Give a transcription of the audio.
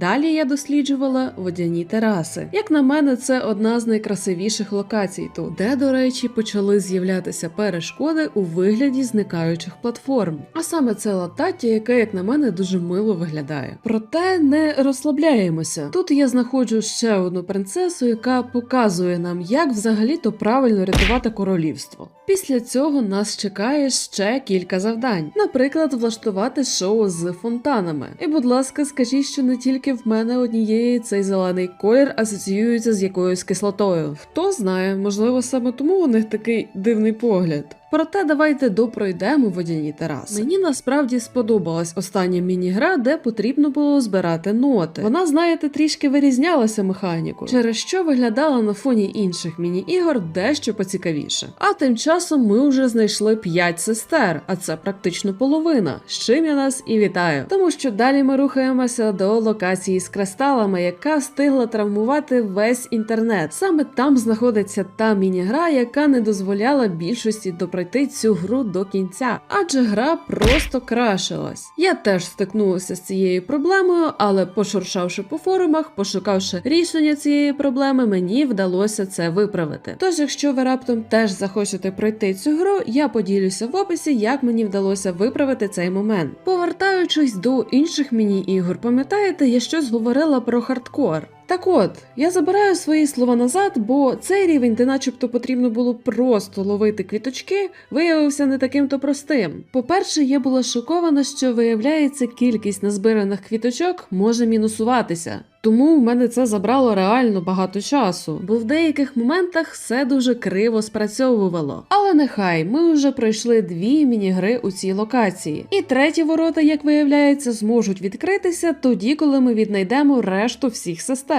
Далі я досліджувала водяні тераси. Як на мене, це одна з найкрасивіших локацій тут, де, до речі, почали з'являтися перешкоди у вигляді зникаючих платформ. А саме це латаття, яке, як на мене, дуже мило виглядає. Проте не розслабляємося. Тут я знаходжу ще одну принцесу, яка показує нам, як взагалі-то правильно рятувати королівство. Після цього нас чекає ще кілька завдань, наприклад, влаштувати шоу з фонтанами. І, будь ласка, скажіть, що не тільки в мене однієї цей зелений колір асоціюється з якоюсь кислотою. Хто знає, можливо, саме тому у них такий дивний погляд. Проте давайте допройдемо водяні тераси. Мені насправді сподобалась остання міні-гра, де потрібно було збирати ноти. Вона, знаєте, трішки вирізнялася механікою, через що виглядала на фоні інших міні-ігор дещо поцікавіше. А тим часом ми вже знайшли 5 сестер, а це практично половина. З чим я нас і вітаю. Тому що далі ми рухаємося до локації з кристалами, яка встигла травмувати весь інтернет. Саме там знаходиться та міні-гра, яка не дозволяла більшості допройти цю гру до кінця, адже гра просто крашилась. Я теж стикнулася з цією проблемою, але пошуршавши по форумах, пошукавши рішення цієї проблеми, мені вдалося це виправити. Тож, якщо ви раптом теж захочете пройти цю гру, я поділюся в описі, як мені вдалося виправити цей момент. Повертаючись до інших міні-ігор, пам'ятаєте, я щось говорила про хардкор. Так от, я забираю свої слова назад, бо цей рівень, де начебто потрібно було просто ловити квіточки, виявився не таким то простим. По-перше, я була шокована, що виявляється, кількість назбираних квіточок може мінусуватися. Тому в мене це забрало реально багато часу, бо в деяких моментах все дуже криво спрацьовувало. Але нехай ми вже пройшли дві міні-гри у цій локації. І треті ворота, як виявляється, зможуть відкритися тоді, коли ми віднайдемо решту всіх сестер.